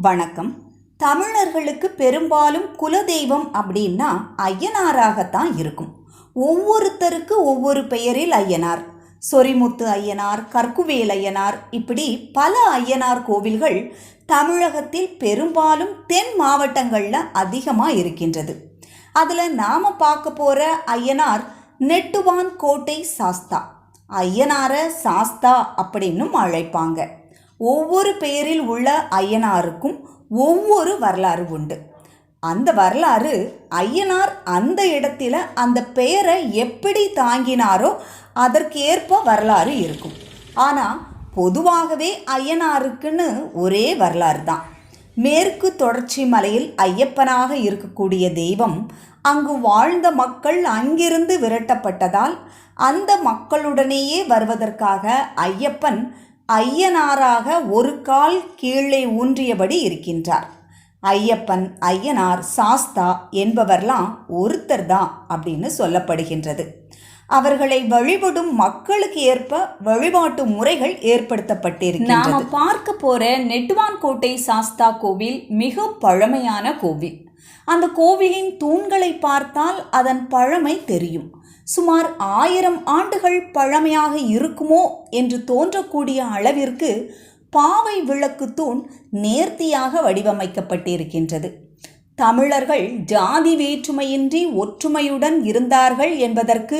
வணக்கம். தமிழர்களுக்கு பெரும்பாலும் குலதெய்வம் அப்படின்னா ஐயனாராகத்தான் இருக்கும். ஒவ்வொருத்தருக்கு ஒவ்வொரு பெயரில் ஐயனார். சொரிமுத்து ஐயனார் கற்குவேல் ஐயனார் இப்படி பல ஐயனார் கோவில்கள் தமிழகத்தில் பெரும்பாலும் தென் மாவட்டங்களில் அதிகமாக இருக்கின்றது. அதில் நாம் பார்க்க போகிற ஐயனார் நெட்டுவான் கோட்டை சாஸ்தா. ஐயனாரை சாஸ்தா அப்படின்னும் அழைப்பாங்க. ஒவ்வொரு பெயரில் உள்ள ஐயனாருக்கும் ஒவ்வொரு வரலாறு உண்டு. அந்த வரலாறு ஐயனார் அந்த இடத்துல அந்த பெயரை எப்படி தாங்கினாரோ அதற்கேற்ப வரலாறு இருக்கும். ஆனால் பொதுவாகவே ஐயனாருக்குன்னு ஒரே வரலாறு தான். மேற்கு தொடர்ச்சி மலையில் ஐயப்பனாக இருக்கக்கூடிய தெய்வம் அங்கு வாழ்ந்த மக்கள் அங்கிருந்து விரட்டப்பட்டதால் அந்த மக்களுடனேயே வருவதற்காக ஐயப்பன் ஐயனாராக ஒரு கால் கீழே ஊன்றியபடி இருக்கின்றார். ஐயப்பன் ஐயனார் சாஸ்தா என்பவர்லாம் ஒருத்தர் தான் அப்படின்னு சொல்லப்படுகின்றது. அவர்களை வழிபடும் மக்களுக்கு ஏற்ப வழிபாட்டு முறைகள் ஏற்படுத்தப்பட்டிருக்கின்றன நாம பார்க்க போற நெட்டுவான் கோட்டை சாஸ்தா கோவில் மிக பழமையான கோவில். அந்த கோவிலின் தூண்களை பார்த்தால் அதன் பழமை தெரியும். சுமார் ஆயிரம் ஆண்டுகள் பழமையாக இருக்குமோ என்று தோன்றக்கூடிய அளவிற்கு பாவை விளக்கு தூண் நேர்த்தியாக வடிவமைக்கப்பட்டிருக்கின்றது. தமிழர்கள் ஜாதி வேற்றுமையின்றி ஒற்றுமையுடன் இருந்தார்கள் என்பதற்கு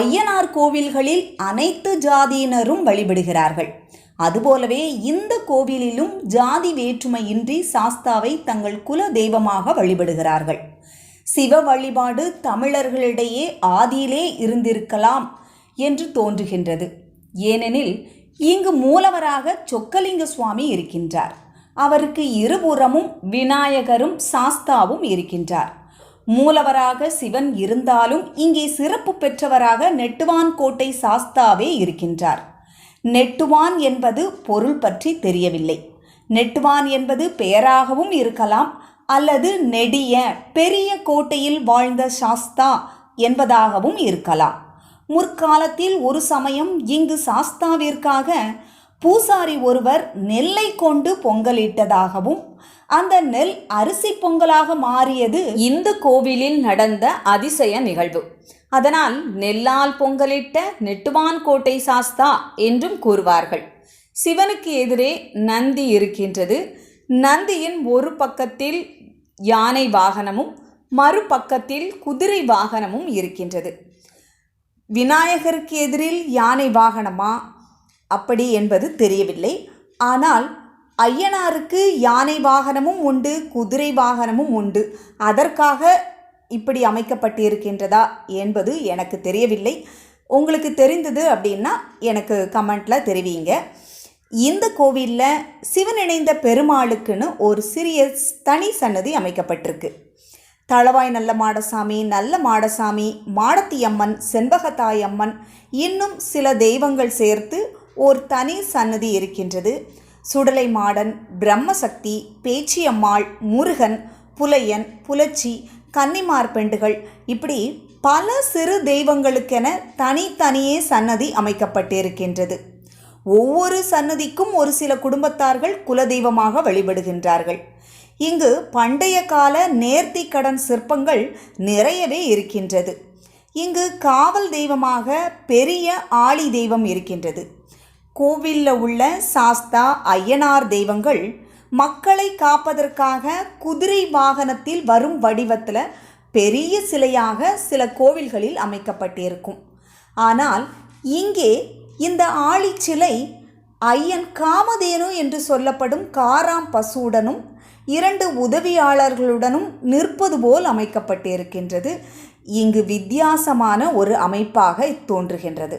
ஐயனார் கோவில்களில் அனைத்து ஜாதியினரும் வழிபடுகிறார்கள். அதுபோலவே இந்த கோவிலிலும் ஜாதி வேற்றுமையின்றி சாஸ்தாவை தங்கள் குல தெய்வமாக வழிபடுகிறார்கள். சிவ வழிபாடு தமிழர்களிடையே ஆதியிலே இருந்திருக்கலாம் என்று தோன்றுகின்றது. ஏனெனில் இங்கு மூலவராக சொக்கலிங்க சுவாமி இருக்கின்றார். அவருக்கு இருபுறமும் விநாயகரும் சாஸ்தாவும் இருக்கின்றார். மூலவராக சிவன் இருந்தாலும் இங்கே சிறப்பு பெற்றவராக நெட்டுவான் கோட்டை சாஸ்தாவே இருக்கின்றார். நெட்டுவான் என்பது பொருள் பற்றி தெரியவில்லை. நெட்டுவான் என்பது பெயராகவும் இருக்கலாம் அல்லது நெடிய பெரிய கோட்டையில் வாழ்ந்த சாஸ்தா என்பதாகவும் இருக்கலாம். முற்காலத்தில் ஒரு சமயம் இங்கு சாஸ்தாவிற்காக பூசாரி ஒருவர் நெல்லை கொண்டு பொங்கலிட்டதாகவும் அந்த நெல் அரிசி பொங்கலாக மாறியது இந்த கோவிலில் நடந்த அதிசய நிகழ்வு. அதனால் நெல்லால் பொங்கலிட்ட நெட்டுவான் கோட்டை சாஸ்தா என்றும் கூறுவார்கள். சிவனுக்கு எதிரே நந்தி இருக்கின்றது. நந்தியின் ஒரு பக்கத்தில் யானை வாகனமும் மறுபக்கத்தில் குதிரை வாகனமும் இருக்கின்றது. விநாயகருக்கு எதிரில் யானை வாகனமா? அப்படி என்பது தெரியவில்லை. ஆனால் ஐயனாருக்கு யானை வாகனமும் உண்டு குதிரை வாகனமும் உண்டு. அதற்காக இப்படி அமைக்கப்பட்டிருக்கின்றதா என்பது எனக்கு தெரியவில்லை. உங்களுக்கு தெரிந்தது அப்படின்னா எனக்கு கமெண்ட்டில் தெரிவிங்க. இந்த கோவிலில் சிவன் இணைந்த பெருமாளுக்குன்னு ஒரு சிறிய தனி சன்னதி அமைக்கப்பட்டிருக்கு. தளவாய் நல்ல மாடசாமி நல்ல மாடசாமி மாடத்தி அம்மன் செண்பகத்தாய் அம்மன் இன்னும் சில தெய்வங்கள் சேர்த்து ஒரு தனி சன்னதி இருக்கின்றது. சுடலை மாடன் பிரம்மசக்தி பேச்சியம்மாள் முருகன் புலையன் புலச்சி கன்னிமார் பெண்டுகள் இப்படி பல சிறு தெய்வங்களுக்கென தனித்தனியே சன்னதி அமைக்கப்பட்டிருக்கின்றது. ஒவ்வொரு சன்னதிக்கும் ஒரு சில குடும்பத்தார்கள் குலதெய்வமாக வழிபடுகின்றார்கள். இங்கு பண்டைய கால நேர்த்தி கடன் சிற்பங்கள் நிறையவே இருக்கின்றது. இங்கு காவல் தெய்வமாக பெரிய ஆளி தெய்வம் இருக்கின்றது. கோவிலில் உள்ள சாஸ்தா ஐயனார் தெய்வங்கள் மக்களை காப்பதற்காக குதிரை வாகனத்தில் வரும் வடிவத்தில் பெரிய சிலையாக சில கோவில்களில் அமைக்கப்பட்டிருக்கும். ஆனால் இங்கே இந்த ஆழி சிலை ஐயன் காமதேனு என்று சொல்லப்படும் காராம் பசுவுடனும் இரண்டு உதவியாளர்களுடனும் நிற்பது போல் அமைக்கப்பட்டிருக்கின்றது. இங்கு வித்தியாசமான ஒரு அமைப்பாக தோன்றுகின்றது.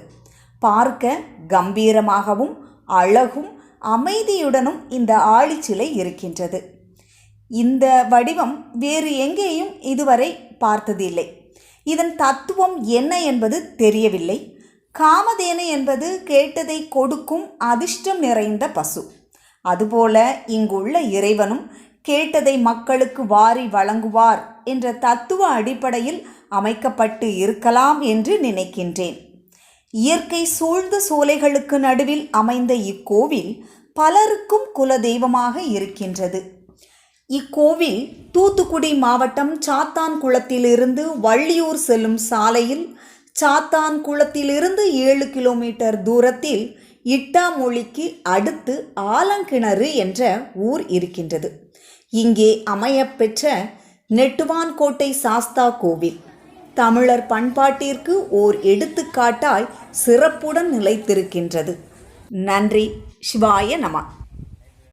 பார்க்க கம்பீரமாகவும் அழகும் அமைதியுடனும் இந்த ஆழிச்சிலை இருக்கின்றது. இந்த வடிவம் வேறு எங்கேயும் இதுவரை பார்த்ததில்லை. இதன் தத்துவம் என்ன என்பது தெரியவில்லை. காமதேனு என்பது கேட்டதை கொடுக்கும் அதிர்ஷ்டம் நிறைந்த பசு. அதுபோல இங்குள்ள இறைவனும் கேட்டதை மக்களுக்கு வாரி வழங்குவார் என்ற தத்துவ அடிப்படையில் அமைக்கப்பட்டு இருக்கலாம் என்று நினைக்கின்றேன். இயற்கை சூழ்ந்த சோலைகளுக்கு நடுவில் அமைந்த இக்கோவில் பலருக்கும் குலதெய்வமாக இருக்கின்றது. இக்கோவில் தூத்துக்குடி மாவட்டம் சாத்தான்குளத்திலிருந்து வள்ளியூர் செல்லும் சாலையில் சாத்தான்குளத்திலிருந்து ஏழு கிலோமீட்டர் தூரத்தில் இட்டாமொழிக்கு அடுத்து ஆலங்கிணறு என்ற ஊர் இருக்கின்றது. இங்கே அமையப்பெற்ற நெட்டுவான்கோட்டை சாஸ்தா கோவில். தமிழர் பண்பாட்டிற்கு ஓர் எடுத்துக்காட்டாய் சிறப்புடன் நிலைத்திருக்கின்றது. நன்றி. சிவாய நமா.